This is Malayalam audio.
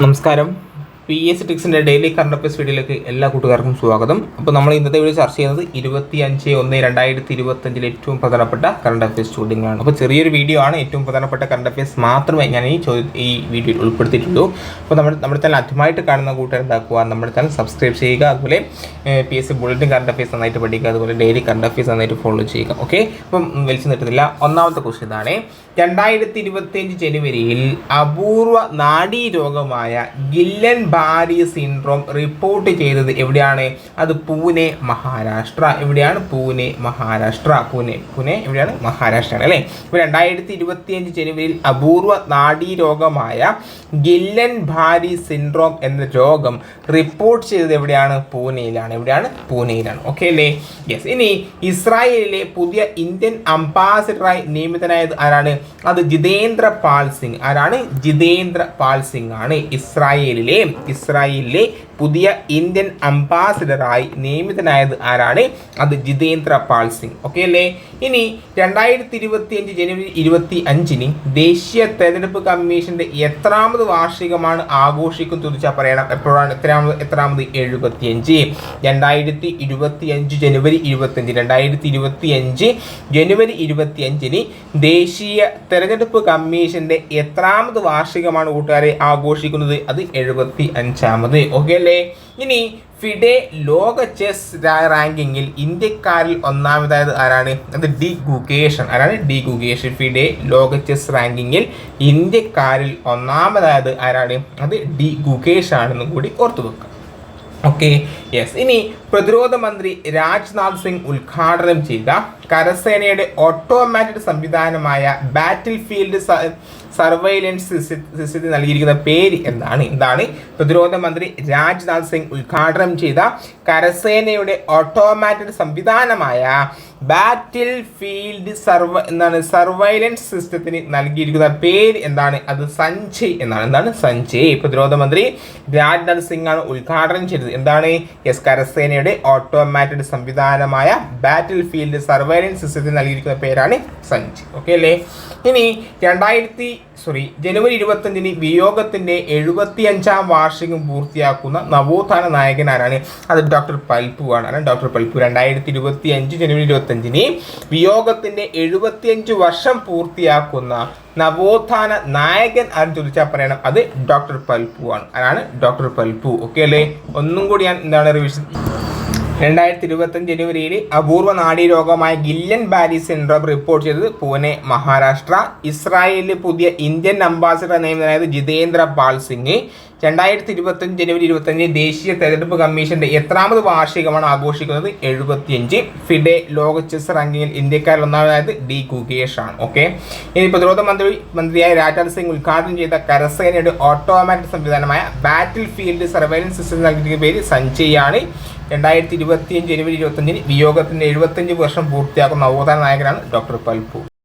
നമസ്കാരം. പി എസ് ടിക്സിന്റെ ഡെയിലി കറണ്ട് അഫയേഴ്സ് വീഡിയോയിലേക്ക് എല്ലാ കൂട്ടുകാർക്കും സ്വാഗതം. അപ്പോൾ നമ്മൾ ഇന്നത്തെ വീഡിയോ ചർച്ച ചെയ്യുന്നത് ഇരുപത്തി അഞ്ച് ഒന്ന് രണ്ടായിരത്തി ഇരുപത്തഞ്ചിലെ ഏറ്റവും പ്രധാനപ്പെട്ട കറണ്ട് അഫയേഴ്സ് ചോദ്യങ്ങളാണ്. അപ്പോൾ ചെറിയൊരു വീഡിയോ ആണ് ഏറ്റവും പ്രധാനപ്പെട്ട കറണ്ട് അഫയേഴ്സ് മാത്രമേ ഞാൻ ഈ ചോദ്യം ഈ വീഡിയോയിൽ ഉൾപ്പെടുത്തിയിട്ടുള്ളൂ. അപ്പോൾ നമ്മൾ നമ്മുടെ തന്നെ ആദ്യമായിട്ട് കാണുന്ന കൂട്ടുകാർ എന്താക്കുക നമ്മുടെ തന്നെ സബ്സ്ക്രൈബ് ചെയ്യുക അതുപോലെ P S C bulletin current affairs നന്നായിട്ട് പഠിക്കുക അതുപോലെ ഡെയിലി കറണ്ട് അഫയേഴ്സ് നന്നായിട്ട് ഫോളോ ചെയ്യുക. ഓക്കെ അപ്പം വലിച്ചു നിർത്തുന്നില്ല. ഒന്നാമത്തെ ക്വസ്റ്റ്യൻ ഇതാണ്. രണ്ടായിരത്തി ഇരുപത്തിയഞ്ച് ജനുവരിയിൽ അപൂർവ നാഡീ രോഗമായ ഗില്ലൻ ബാരി സിൻഡ്രോം റിപ്പോർട്ട് ചെയ്തത് എവിടെയാണ്? അത് പൂനെ മഹാരാഷ്ട്ര. എവിടെയാണ് പൂനെ മഹാരാഷ്ട്ര? പൂനെ പൂനെ എവിടെയാണ്? മഹാരാഷ്ട്ര അല്ലേ? ഇപ്പോൾ രണ്ടായിരത്തി ഇരുപത്തിയഞ്ച് ജനുവരിയിൽ അപൂർവ നാഡീരോഗമായ ഗില്ലൻ ബാരി സിൻഡ്രോം എന്ന രോഗം റിപ്പോർട്ട് ചെയ്തത് എവിടെയാണ്? പൂനെയിലാണ്. എവിടെയാണ്? പൂനെയിലാണ്. ഓക്കെ അല്ലേ? യെസ് ഇനി ഇസ്രായേലിലെ പുതിയ ഇന്ത്യൻ അംബാസിഡറായി നിയമിതനായത് ആരാണ്? അത് ജിതേന്ദ്ര പാൽ സിംഗ്. ആരാണ്? ജിതേന്ദ്ര പാൽ സിംഗ് ആണ് ഇസ്രായേലിലെ ഇസ്രായേലിലെ പുതിയ ഇന്ത്യൻ അംബാസിഡറായി നിയമിതനായത് ആരാണ്? അത് ജിതേന്ദ്ര പാൽ സിംഗ്. ഓക്കെ അല്ലേ? ഇനി രണ്ടായിരത്തി ഇരുപത്തി അഞ്ച് ജനുവരി ഇരുപത്തി അഞ്ചിന് ദേശീയ തെരഞ്ഞെടുപ്പ് കമ്മീഷന്റെ എത്രാമത് വാർഷികമാണ് ആഘോഷിക്കുന്നത് ചോദിച്ചാൽ പറയണം. എപ്പോഴാണ്? എത്രാമത് എത്രാമത് എഴുപത്തിയഞ്ച്. രണ്ടായിരത്തി ഇരുപത്തി അഞ്ച് ജനുവരി ഇരുപത്തഞ്ച് രണ്ടായിരത്തി ഇരുപത്തി അഞ്ച് ജനുവരി ഇരുപത്തി അഞ്ചിന് ദേശീയ തെരഞ്ഞെടുപ്പ് കമ്മീഷന്റെ എത്രാമത് വാർഷികമാണ് കൂട്ടുകാരെ ആഘോഷിക്കുന്നത്? അത് എഴുപത്തി അഞ്ചാമത് ഓക്കെ അല്ലേ? ഇനി ഫിഡെ ലോക ചെസ് റാങ്കിങ്ങിൽ ഇന്ത്യക്കാരിൽ ഒന്നാമതായത് ആരാണ്? അത് ഡി ഗുഗേഷൻ ആരാണ്? ഡി ഗുഗേഷൻ ഫിഡെ ലോക ചെസ് റാങ്കിങ്ങിൽ ഇന്ത്യക്കാരിൽ ഒന്നാമതായത് ആരാണ്? അത് ഡി ഗുഗേഷ് ആണെന്നും കൂടി ഓർത്തു വെക്കുക. ഓക്കെ യെസ് ഇനി പ്രതിരോധ മന്ത്രി രാജ്നാഥ് സിംഗ് ഉദ്ഘാടനം ചെയ്ത കരസേനയുടെ ഓട്ടോമാറ്റിക് സംവിധാനമായ ബാറ്റിൽ ഫീൽഡ് സർവൈലൻസ് സിസ്റ്റത്തിന് നൽകിയിരിക്കുന്ന പേര് എന്താണ്? എന്താണ് പ്രതിരോധ മന്ത്രി രാജ്നാഥ് സിംഗ് ഉദ്ഘാടനം ചെയ്ത കരസേനയുടെ ഓട്ടോമാറ്റിക് സംവിധാനമായ ബാറ്റിൽ ഫീൽഡ് സർവ എന്താണ് സർവൈലൻസ് സിസ്റ്റത്തിന് നൽകിയിരിക്കുന്ന പേര് എന്താണ്? അത് സഞ്ജയ് എന്നാണ്. എന്താണ്? സഞ്ജയ്. പ്രതിരോധ മന്ത്രി രാജ്നാഥ് സിംഗ് ആണ് ഉദ്ഘാടനം ചെയ്തത്. എന്താണ്? എസ് കരസേനയുടെ ഓട്ടോമാറ്റിക് സംവിധാനമായ ബാറ്റിൽ ഫീൽഡ് സർവൈലൻസ് സിസ്റ്റത്തിന് നൽകിയിരിക്കുന്ന പേരാണ് സഞ്ജയ്. ഓക്കെ അല്ലേ? ഇനി രണ്ടായിരത്തി സോറി ജനുവരി ഇരുപത്തഞ്ചിന് വിയോഗത്തിന്റെ എഴുപത്തി അഞ്ചാം വാർഷികം പൂർത്തിയാക്കുന്ന നവോത്ഥാന നായകൻ ആരാണ്? അത് ഡോക്ടർ പൽപു ആണ് ഡോക്ടർ പൽപു രണ്ടായിരത്തി ഇരുപത്തി അഞ്ച് ജനുവരി ഇരുപത്തഞ്ചിന് വിയോഗത്തിന്റെ എഴുപത്തിയഞ്ച് വർഷം പൂർത്തിയാക്കുന്ന നവോത്ഥാന നായകൻ ആരും ചോദിച്ചാൽ പറയണം. അത് ഡോക്ടർ പൽപു ആണ്. ആരാണ്? ഡോക്ടർ പൽപു ഓക്കെ അല്ലേ? ഒന്നും കൂടി ഞാൻ എന്താണ് റിവിഷൻ രണ്ടായിരത്തി ഇരുപത്തഞ്ച് ജനുവരിയിൽ അപൂർവ നാഡീരോഗമായ ഗില്ലൻ ബാരി സിൻഡ്രോം റിപ്പോർട്ട് ചെയ്തത് പൂനെ മഹാരാഷ്ട്ര ഇസ്രായേലിൽ പുതിയ ഇന്ത്യൻ അംബാസിഡർ നിയമിതനായത് ജിതേന്ദ്ര പാൽ സിംഗ്. രണ്ടായിരത്തി ഇരുപത്തഞ്ച് ജനുവരി ഇരുപത്തഞ്ച് ദേശീയ തെരഞ്ഞെടുപ്പ് കമ്മീഷന്റെ എത്രാമത് വാർഷികമാണ് ആഘോഷിക്കുന്നത് എഴുപത്തിയഞ്ച്. ഫിഡെ ലോക ചെസ് റാങ്കിങ്ങിൽ ഇന്ത്യക്കാരിൽ ഒന്നാമതായത് ഡി കുകേഷ് ആണ് ഓക്കെ? ഇനി പ്രതിരോധ മന്ത്രി മന്ത്രിയായ രാജ്നാഥ് സിംഗ് ഉദ്ഘാടനം ചെയ്ത കരസേനയുടെ ഓട്ടോമാറ്റിക് സംവിധാനമായ ബാറ്റിൽ ഫീൽഡ് സർവൈലൻസ് സിസ്റ്റം നൽകിയ പേര് സഞ്ജയ് ആണ്. രണ്ടായിരത്തി ഇരുപത്തിയഞ്ച് ജനുവരി ഇരുപത്തഞ്ചിന് വിയോഗത്തിന്റെ എഴുപത്തഞ്ച് വർഷം പൂർത്തിയാക്കുന്ന നവോത്ഥാന നായകനാണ് ഡോക്ടർ പൽപു